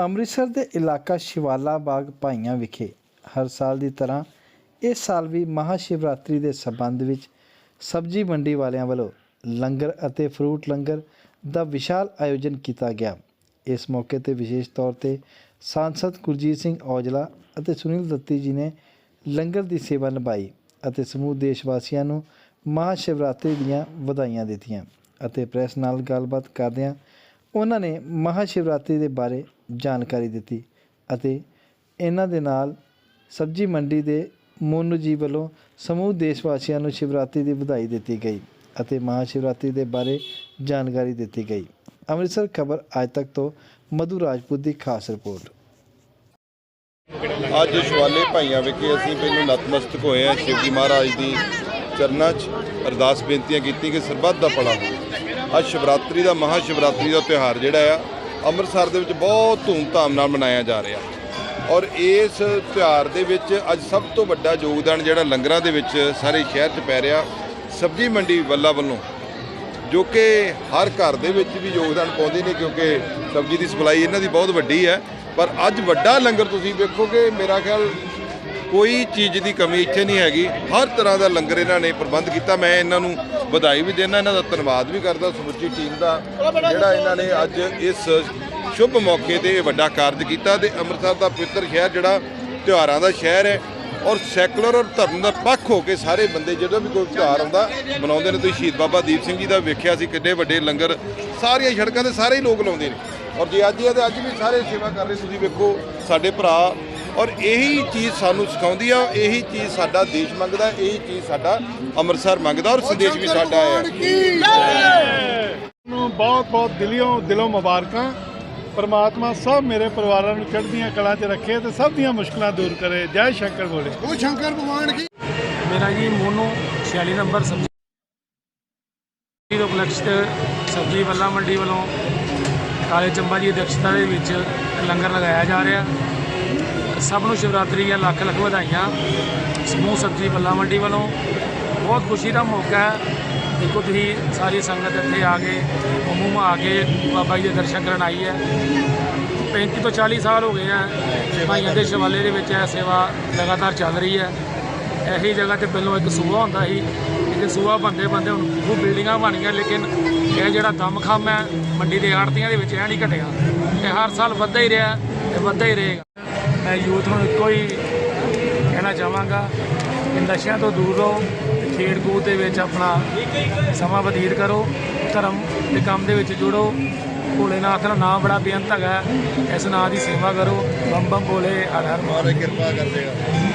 ਅੰਮ੍ਰਿਤਸਰ ਦੇ ਇਲਾਕਾ ਸ਼ਿਵਾਲਾ ਬਾਗ ਭਾਈਆਂ ਵਿਖੇ ਹਰ ਸਾਲ ਦੀ ਤਰ੍ਹਾਂ ਇਸ ਸਾਲ ਵੀ ਮਹਾ ਸ਼ਿਵਰਾਤਰੀ ਦੇ ਸਬੰਧ ਵਿੱਚ ਸਬਜ਼ੀ ਮੰਡੀ ਵਾਲਿਆਂ ਵੱਲੋਂ ਲੰਗਰ ਅਤੇ ਫਰੂਟ ਲੰਗਰ ਦਾ ਵਿਸ਼ਾਲ ਆਯੋਜਨ ਕੀਤਾ ਗਿਆ। ਇਸ ਮੌਕੇ ਤੇ ਵਿਸ਼ੇਸ਼ ਤੌਰ ਤੇ ਸਾਂਸਦ ਗੁਰਜੀਤ ਸਿੰਘ ਔਜਲਾ ਅਤੇ ਸੁਨੀਲ ਦੱਤੀ ਜੀ ਨੇ ਲੰਗਰ ਦੀ ਸੇਵਾ ਨਿਭਾਈ ਅਤੇ ਸਮੂਹ ਦੇਸ਼ ਵਾਸੀਆਂ ਨੂੰ ਮਹਾ ਸ਼ਿਵਰਾਤਰੀ ਦੀਆਂ ਵਧਾਈਆਂ ਦਿੱਤੀਆਂ ਅਤੇ ਪ੍ਰੈਸ ਨਾਲ ਗੱਲਬਾਤ ਕਰਦਿਆਂ ਉਹਨਾਂ ਨੇ ਮਹਾ ਸ਼ਿਵਰਾਤਰੀ ਦੇ ਬਾਰੇ ਜਾਣਕਾਰੀ ਦਿੱਤੀ ਅਤੇ ਇਹਨਾਂ ਦੇ ਨਾਲ ਸਬਜੀ ਮੰਡੀ ਦੇ ਮੋਨੂ ਜੀ ਵੱਲੋਂ ਸਮੂਹ ਦੇਸ਼ ਵਾਸੀਆਂ ਨੂੰ ਸ਼ਿਵਰਾਤਰੀ ਦੀ ਵਧਾਈ ਦਿੱਤੀ ਗਈ ਅਤੇ ਮਹਾ ਸ਼ਿਵਰਾਤਰੀ ਦੇ ਬਾਰੇ ਜਾਣਕਾਰੀ ਦਿੱਤੀ ਗਈ। ਅੰਮ੍ਰਿਤਸਰ ਖਬਰ ਅੱਜ ਤੱਕ ਤੋਂ ਮਧੂ ਰਾਜਪੂਤ ਦੀ ਖਾਸ ਰਿਪੋਰਟ। ਅੱਜ ਸ਼ਵਾਲੇ ਭਾਈਆਂ ਵਿਖੇ ਅਸੀਂ ਪਹਿਲਾਂ ਨਤਮਸਤਕ ਹੋਏ ਆ ਸ਼ਿਵਜੀ ਮਹਾਰਾਜ ਦੀ ਚਰਨਾਂ 'ਚ ਅਰਦਾਸ ਬੇਨਤੀਆਂ ਕੀਤੀ ਕਿ ਸਰਬੱਤ ਦਾ ਭਲਾ ਹੋਵੇ। ਅੱਜ ਸ਼ਿਵਰਾਤਰੀ ਦਾ ਮਹਾ ਸ਼ਿਵਰਾਤਰੀ ਦਾ ਤਿਉਹਾਰ ਜਿਹੜਾ ਆ ਅੰਮ੍ਰਿਤਸਰ ਦੇ ਵਿੱਚ ਬਹੁਤ ਧੂਮਧਾਮ ਨਾਲ ਮਨਾਇਆ ਜਾ ਰਿਹਾ। ਔਰ ਇਸ ਤਿਉਹਾਰ ਦੇ ਵਿੱਚ ਅੱਜ ਸਭ ਤੋਂ ਵੱਡਾ ਯੋਗਦਾਨ ਜਿਹੜਾ ਲੰਗਰਾਂ ਦੇ ਵਿੱਚ ਸਾਰੇ ਸ਼ਹਿਰ 'ਚ ਪੈ ਰਿਹਾ, ਸਬਜ਼ੀ ਮੰਡੀ ਵੱਲਾ ਵੱਲੋਂ, ਜੋ ਕਿ ਹਰ ਘਰ ਦੇ ਵਿੱਚ ਵੀ ਯੋਗਦਾਨ ਪਾਉਂਦੇ ਨੇ ਕਿਉਂਕਿ ਸਬਜ਼ੀ ਦੀ ਸਪਲਾਈ ਇਹਨਾਂ ਦੀ ਬਹੁਤ ਵੱਡੀ ਹੈ। ਪਰ ਅੱਜ ਵੱਡਾ ਲੰਗਰ ਤੁਸੀਂ ਵੇਖੋਗੇ, ਮੇਰਾ ਖਿਆਲ ਕੋਈ ਚੀਜ਼ ਦੀ ਕਮੀ ਇੱਥੇ ਨਹੀਂ ਹੈਗੀ। ਹਰ ਤਰ੍ਹਾਂ ਦਾ ਲੰਗਰ ਇਹਨਾਂ ਨੇ ਪ੍ਰਬੰਧ ਕੀਤਾ। ਮੈਂ ਇਹਨਾਂ ਨੂੰ ਵਧਾਈ ਵੀ ਦੇਣਾ ਇਹਨਾਂ ਦਾ ਧੰਨਵਾਦ ਵੀ ਕਰਦਾ, ਸਮੁੱਚੀ ਟੀਮ ਦਾ, ਜਿਹੜਾ ਇਹਨਾਂ ਨੇ ਅੱਜ ਇਸ ਸ਼ੁਭ ਮੌਕੇ ਤੇ ਇਹ ਵੱਡਾ ਕਾਰਜ ਕੀਤਾ ਤੇ ਅੰਮ੍ਰਿਤਸਰ ਦਾ ਪਵਿੱਤਰ ਸ਼ਹਿਰ, ਜਿਹੜਾ ਤਿਉਹਾਰਾਂ ਦਾ ਸ਼ਹਿਰ ਹੈ ਔਰ ਸੈਕੂਲਰ ਔਰ ਧਰਮ ਦਾ ਪੱਖ ਹੋ ਕੇ ਸਾਰੇ ਬੰਦੇ ਜਦੋਂ ਵੀ ਕੋਈ ਤਿਉਹਾਰ ਆਉਂਦਾ, ਮਨਾਉਂਦੇ ਨੇ। ਤੁਸੀਂ ਸ਼ਹੀਦ ਬਾਬਾ ਦੀਪ ਸਿੰਘ ਜੀ ਦਾ ਵੇਖਿਆ ਸੀ ਕਿੰਨੇ ਵੱਡੇ ਲੰਗਰ, ਸਾਰੀਆਂ ਸੜਕਾਂ ਤੇ ਸਾਰੇ ਹੀ ਲੋਕ ਲਾਉਂਦੇ ਨੇ। ਔਰ ਜੇ ਅੱਜ ਇਹ ਤੇ ਅੱਜ ਵੀ ਸਾਰੇ ਸੇਵਾ ਕਰ ਰਹੇ, ਤੁਸੀਂ ਵੇਖੋ, ਸਾਡੇ ਭਰਾ ਔਰ ਇਹੀ ਚੀਜ਼ ਸਾਨੂੰ ਸਿਖਾਉਂਦੀ ਆ ਇਹੀ ਚੀਜ਼ ਸਾਡਾ ਦੇਸ਼ ਮੰਗਦਾ ਇਹੀ ਚੀਜ਼ ਸਾਡਾ ਅੰਮ੍ਰਿਤਸਰ ਮੰਗਦਾ ਔਰ ਸੰਦੇਸ਼ ਵੀ ਸਾਡਾ ਹੈ ਨੂੰ ਬਹੁਤ ਬਹੁਤ ਦਿਲੋਂ ਦਿਲੋਂ ਮੁਬਾਰਕਾਂ। ਪਰਮਾਤਮਾ ਸਭ ਮੇਰੇ ਪਰਿਵਾਰਾਂ ਨੂੰ ਚੜ੍ਹਦੀਆਂ ਕਲਾਂ 'ਚ ਰੱਖੇ ਤੇ ਸਭ ਦੀਆਂ ਮੁਸ਼ਕਲਾਂ ਦੂਰ ਕਰੇ। ਜੈ ਸ਼ੰਕਰ ਬੋਲੇ। ਉਹ ਸ਼ੰਕਰ ਭਗਵਾਨ ਕੀ। ਮੇਰਾ ਜੀ ਮੋਨੂ 46 ਨੰਬਰ ਸਬਜ਼ੀ ਦੇ ਉਪਲਕਸ਼ ਤੇ ਸਬਜ਼ੀ ਵੱਲਾ ਮੰਡੀ ਵੱਲੋਂ ਕਾਲੇ ਚੰਬਾ ਜੀ ਦੀ ਅਧਿਕਸ਼ਤਾ ਦੇ ਵਿੱਚ ਲੰਗਰ ਲਗਾਇਆ ਜਾ ਰਿਹਾ। ਸਭ ਨੂੰ ਸ਼ਿਵਰਾਤਰੀ ਦੀਆਂ ਲੱਖ ਲੱਖ ਵਧਾਈਆਂ। ਸਮੂਹ ਸਬਜ਼ੀ ਵੱਲਾ ਮੰਡੀ ਵੱਲੋਂ ਬਹੁਤ ਖੁਸ਼ੀ ਦਾ ਮੌਕਾ ਹੈ। ਦੇਖੋ ਤੁਸੀਂ ਸਾਰੀ ਸੰਗਤ ਇੱਥੇ ਆ ਕੇ ਉਮੂਮ ਆ ਕੇ ਬਾਬਾ ਜੀ ਦੇ ਦਰਸ਼ਨ ਕਰਨ ਆਈ ਹੈ। 35 ਤੋਂ 40 ਸਾਲ ਹੋ ਗਏ ਆ, ਭਾਈਆਂ ਦੇ ਸ਼ਿਵਾਲੇ ਦੇ ਵਿੱਚ ਇਹ ਸੇਵਾ ਲਗਾਤਾਰ ਚੱਲ ਰਹੀ ਹੈ। ਇਹੀ ਜਗ੍ਹਾ ਤੇ ਪਹਿਲਾਂ ਇੱਕ ਸੂਆ ਹੁੰਦਾ ਸੀ, ਇੱਕ ਸੂਆ ਬੰਦੇ ਬੰਦੇ ਹੁਣ ਉਹ ਬਿਲਡਿੰਗਾਂ ਬਣ ਗਈਆਂ, ਲੇਕਿਨ ਇਹ ਜਿਹੜਾ ਦਮਖਮ ਹੈ, ਮੰਡੀ ਦੇ ਆੜਤੀਆਂ ਦੇ ਵਿੱਚ ਇਹ ਨਹੀਂ ਘਟਿਆ। ਇਹ ਹਰ ਸਾਲ ਵੱਧਦਾ ਹੀ ਰਿਹਾ ਤੇ ਵੱਧਦਾ ਹੀ ਰਹੇਗਾ। ਮੈਂ ਯੂਥ ਨੂੰ ਇੱਕੋ ਹੀ ਕਹਿਣਾ ਚਾਹਾਂਗਾ ਕਿ ਨਸ਼ਿਆਂ ਤੋਂ ਦੂਰ ਰਹੋ ਖੇਡ ਕੂਦ ਦੇ ਵਿੱਚ ਆਪਣਾ ਸਮਾਂ ਬਤੀਤ ਕਰੋ, ਧਰਮ ਦੇ ਕੰਮ ਦੇ ਵਿੱਚ ਜੁੜੋ। ਭੋਲੇਨਾਥ ਦਾ ਨਾਮ ਬੜਾ ਬੇਅੰਤ ਹੈਗਾ ਇਸ ਨਾਂ ਦੀ ਸੇਵਾ ਕਰੋ। ਬੰਮ ਬੰਮ ਭੋਲੇ ਹਰ ਹਰ ਮਹਾਰਾਜ ਕਿਰਪਾ ਕਰ ਦੇਗਾ।